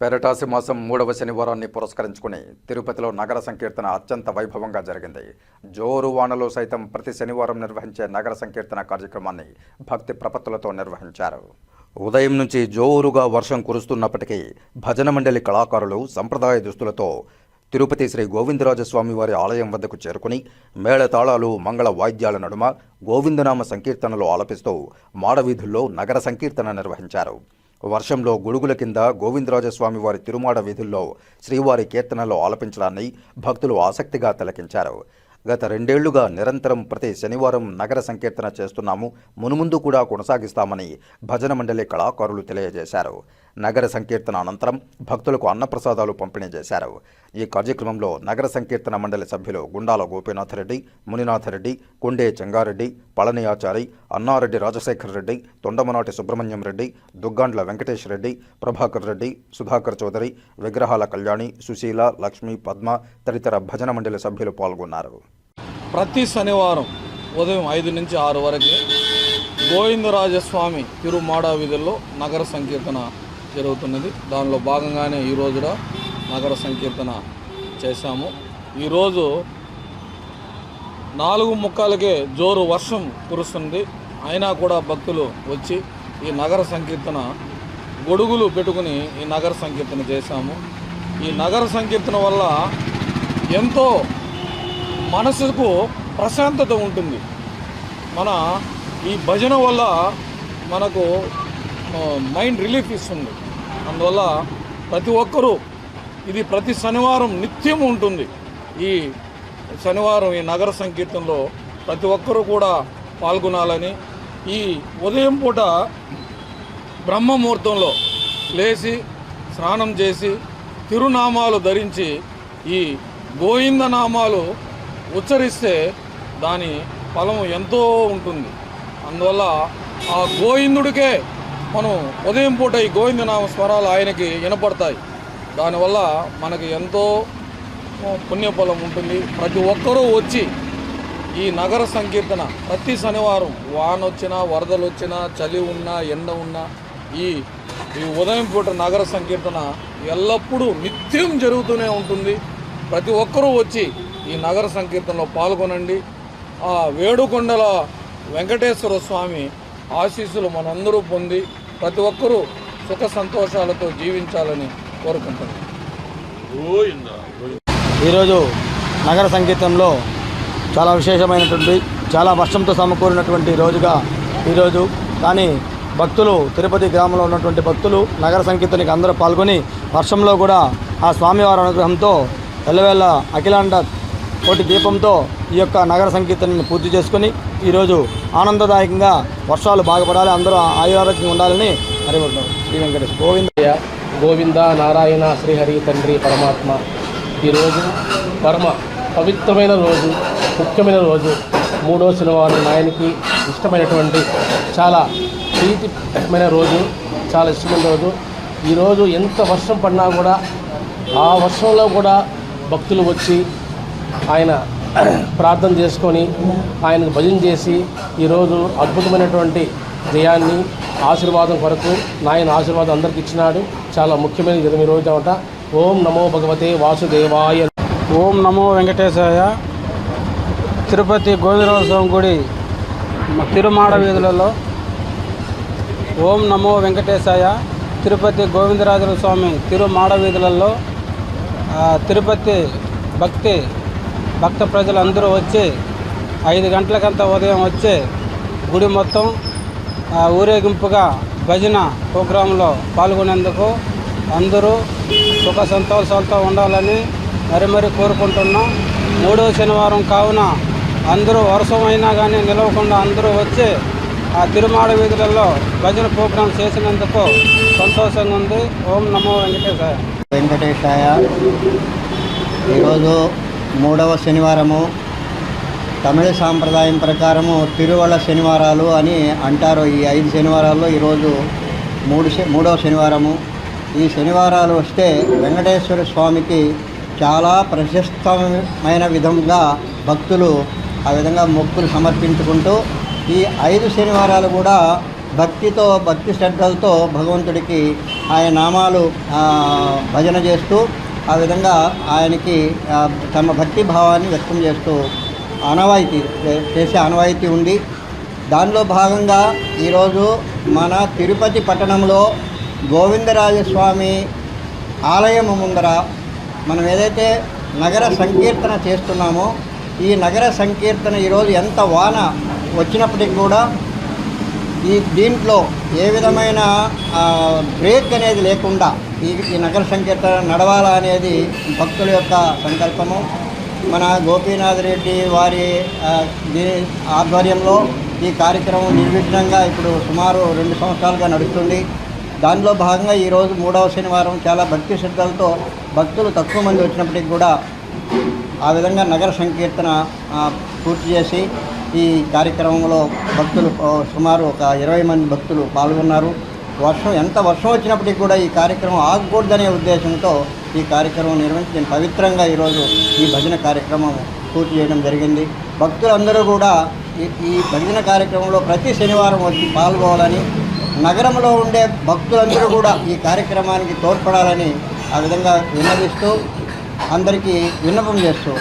పెరటాసి మాసం మూడవ శనివారాన్ని పురస్కరించుకుని తిరుపతిలో నగర సంకీర్తన అత్యంత వైభవంగా జరిగింది. జోరు వానలో సైతం ప్రతి శనివారం నిర్వహించే నగర సంకీర్తన కార్యక్రమాన్ని భక్తి ప్రపత్తులతో నిర్వహించారు. ఉదయం నుంచి జోరుగా వర్షం కురుస్తున్నప్పటికీ భజన మండలి కళాకారులు సంప్రదాయ దుస్తులతో తిరుపతి శ్రీ గోవిందరాజస్వామి వారి ఆలయం వద్దకు చేరుకుని మేళతాళాలు మంగళ వాయిద్యాల నడుమ గోవిందనామ సంకీర్తనలు ఆలపిస్తూ మాడవీధుల్లో నగర సంకీర్తన నిర్వహించారు. వర్షంలో గొడుగుల కింద గోవిందరాజస్వామి వారి తిరుమాడ వీధుల్లో శ్రీవారి కీర్తనలు ఆలపించడాన్ని భక్తులు ఆసక్తిగా తిలకించారు. గత రెండేళ్ళుగా నిరంతరం ప్రతి శనివారం నగర సంకీర్తన చేస్తున్నాము. మునుముందు కూడా కొనసాగిస్తామని భజన మండలి కళాకారులు తెలియజేశారు. నగర సంకీర్తన అనంతరం భక్తులకు అన్నప్రసాదాలు పంపిణీ చేశారు. ఈ కార్యక్రమంలో నగర సంకీర్తన మండలి సభ్యులు గుండాల గోపీనాథరెడ్డి మునినాథరెడ్డి కొండే చెంగారెడ్డి పళని ఆచారి అన్నారెడ్డి రాజశేఖర్ రెడ్డి తొండమనాటి సుబ్రహ్మణ్యం రెడ్డి దుగ్గాండ్ల వెంకటేష్ రెడ్డి ప్రభాకర్ రెడ్డి సుధాకర్ చౌదరి విగ్రహాల కళ్యాణి సుశీల లక్ష్మి పద్మ తదితర భజన మండలి సభ్యులు పాల్గొన్నారు. ప్రతి శనివారం ఉదయం ఐదు నుంచి ఆరు వరకు గోవిందరాజస్వామి తిరుమాడా వీధుల్లో నగర సంకీర్తన జరుగుతున్నది. దానిలో భాగంగానే ఈ రోజున నగర సంకీర్తన చేశాము. ఈరోజు నాలుగు ముక్కాలకే జోరు వర్షం కురుస్తుంది. అయినా కూడా భక్తులు వచ్చి ఈ నగర సంకీర్తన గొడుగులు పెట్టుకుని ఈ నగర సంకీర్తన చేశాము. ఈ నగర సంకీర్తన వల్ల ఎంతో మనసుకు ప్రశాంతత ఉంటుంది. మన ఈ భజన వల్ల మనకు మైండ్ రిలీఫ్ ఇస్తుంది. అందువల్ల ప్రతి ఒక్కరూ ఇది ప్రతి శనివారం నిత్యం ఉంటుంది. ఈ శనివారం ఈ నగర సంకీర్తనలో ప్రతి ఒక్కరూ కూడా పాల్గొనాలని ఈ ఉదయం పూట బ్రహ్మముహూర్తంలో లేచి స్నానం చేసి తిరునామాలు ధరించి ఈ గోవిందనామాలు ఉచ్చరిస్తే దాని ఫలం ఎంతో ఉంటుంది. అందువల్ల ఆ గోవిందుడికే మనం ఉదయం పూట ఈ గోవిందనామ స్వరాలు ఆయనకి వినపడతాయి. దానివల్ల మనకి ఎంతో పుణ్యఫలం ఉంటుంది. ప్రతి ఒక్కరూ వచ్చి ఈ నగర సంకీర్తన ప్రతి శనివారం వాన వచ్చినా వరదలు వచ్చినా చలి ఉన్నా ఎండ ఉన్నా ఈ ఈ ఉదయం పూట నగర సంకీర్తన ఎల్లప్పుడూ నిత్యం జరుగుతూనే ఉంటుంది. ప్రతి ఒక్కరూ వచ్చి ఈ నగర సంకీర్తనలో పాల్గొనండి. ఆ వేడుకొండల వెంకటేశ్వర స్వామి ఆశీస్సులు మనందరూ పొంది ప్రతి ఒక్కరూ సుఖ సంతోషాలతో జీవించాలని కోరుకుంటున్నాను ఈరోజు నగర సంగీతంలో చాలా విశేషమైనటువంటి చాలా వర్షంతో సమకూరినటువంటి రోజుగా ఈరోజు కానీ భక్తులు తిరుపతి గ్రామంలో ఉన్నటువంటి భక్తులు నగర సంకీర్తనకి అందరూ పాల్గొని వర్షంలో కూడా ఆ స్వామివారి అనుగ్రహంతో ఎల్లవేళ అఖిలాండ కోటి దీపంతో ఈ యొక్క నగర సంకీర్తనని పూర్తి చేసుకొని ఈరోజు ఆనందదాయకంగా వర్షాలు బాగుపడాలి అందరూ ఆయురారోగ్యంగా ఉండాలని హరివర్ధం శ్రీ వెంకటేష్. గోవింద గోవింద నారాయణ శ్రీహరి తండ్రి పరమాత్మ. ఈరోజు పరమ పవిత్రమైన రోజు ముఖ్యమైన రోజు. మూడో శనివారం ఆయనకి ఇష్టమైనటువంటి చాలా ప్రీతిమైన రోజు చాలా ఇష్టమైన రోజు. ఈరోజు ఎంత వర్షం పడినా కూడా ఆ వర్షంలో కూడా భక్తులు వచ్చి ఆయన ప్రార్థన చేసుకొని ఆయనకు భజన చేసి ఈరోజు అద్భుతమైనటువంటి జయాన్ని ఆశీర్వాదం కొరకు నాయన ఆశీర్వాదం అందరికి ఇచ్చినాడు. చాలా ముఖ్యమైన దినం ఈరోజు అనమాట ఓం నమో భగవతే వాసుదేవాయ. ఓం నమో వెంకటేశాయ. తిరుపతి గోవిందరావు స్వామి గుడి తిరుమాడ వీధులలో. ఓం నమో వెంకటేశాయ. తిరుపతి గోవిందరాజుల స్వామి తిరుమాడ వీధులలో. తిరుపతి భక్తి భక్త ప్రజలందరూ వచ్చి ఐదు గంటలకంతా ఉదయం వచ్చి గుడి మొత్తం ఆ, ఊరేగింపుగా భజన ప్రోగ్రాంలో పాల్గొనేందుకు అందరూ సుఖ సంతోషాలతో ఉండాలని మరి మరి కోరుకుంటున్నాం. మూడో శనివారం కావున అందరూ వర్షమైనా కానీ నిలవకుండా అందరూ వచ్చి ఆ తిరుమాడ వీధులలో భజన ప్రోగ్రాం చేసినందుకు సంతోషంగా ఉంది. ఓం నమో వెంకటేశాయ. వెంకటేశాయ. ఈరోజు మూడవ శనివారము. తమిళ సాంప్రదాయం ప్రకారము తిరువళ శనివారాలు అని అంటారు. ఈ ఐదు శనివారాల్లో ఈరోజు మూడు శ- మూడవ శనివారము. ఈ శనివారాలు వస్తే వెంకటేశ్వర స్వామికి చాలా ప్రశస్తమైన విధంగా భక్తులు ఆ విధంగా మొక్కులు సమర్పించుకుంటూ ఈ ఐదు శనివారాలు కూడా భక్తితో భక్తి శ్రద్ధలతో భగవంతుడికి ఆయన నామాలు భజన చేస్తూ ఆ విధంగా ఆయనకి తమ భక్తి భావాన్ని వ్యక్తం చేస్తూ ఆనవాయితీ చేసే ఆనవాయితీ ఉంది. దానిలో భాగంగా ఈరోజు మన తిరుపతి పట్టణంలో గోవిందరాజస్వామి ఆలయం ముందర మనం ఏదైతే నగర సంకీర్తన చేస్తున్నామో ఈ నగర సంకీర్తన ఈరోజు ఎంత వాన వచ్చినప్పటికి కూడా ఈ దీంట్లో ఏ విధమైన బ్రేక్ అనేది లేకుండా ఈ ఈ నగర సంకీర్తన నడవాలా అనేది భక్తుల యొక్క సంకల్పము. మన గోపీనాథ్ రెడ్డి వారి ఆధ్వర్యంలో ఈ కార్యక్రమం నిర్విఘ్నంగా ఇప్పుడు సుమారు రెండు సంవత్సరాలుగా నడుస్తుంది. దానిలో భాగంగా ఈరోజు మూడవ శనివారం చాలా భక్తి శ్రద్ధలతో భక్తులు తక్కువ మంది వచ్చినప్పటికి కూడా ఆ విధంగా నగర సంకీర్తన పూర్తి చేసి ఈ కార్యక్రమంలో భక్తులు సుమారు ఒక ఇరవై మంది భక్తులు పాల్గొన్నారు. వర్షం ఎంత వర్షం వచ్చినప్పటికీ కూడా ఈ కార్యక్రమం ఆగకూడదనే ఉద్దేశంతో ఈ కార్యక్రమం నిర్వహించి నేను పవిత్రంగా ఈరోజు ఈ భజన కార్యక్రమం పూర్తి చేయడం జరిగింది. భక్తులందరూ కూడా ఈ ఈ భజన కార్యక్రమంలో ప్రతి శనివారం వచ్చి పాల్గొవాలని నగరంలో ఉండే భక్తులందరూ కూడా ఈ కార్యక్రమానికి తోడ్పడాలని ఆ విధంగా విన్నవిస్తూ అందరికీ విన్నపం చేస్తూ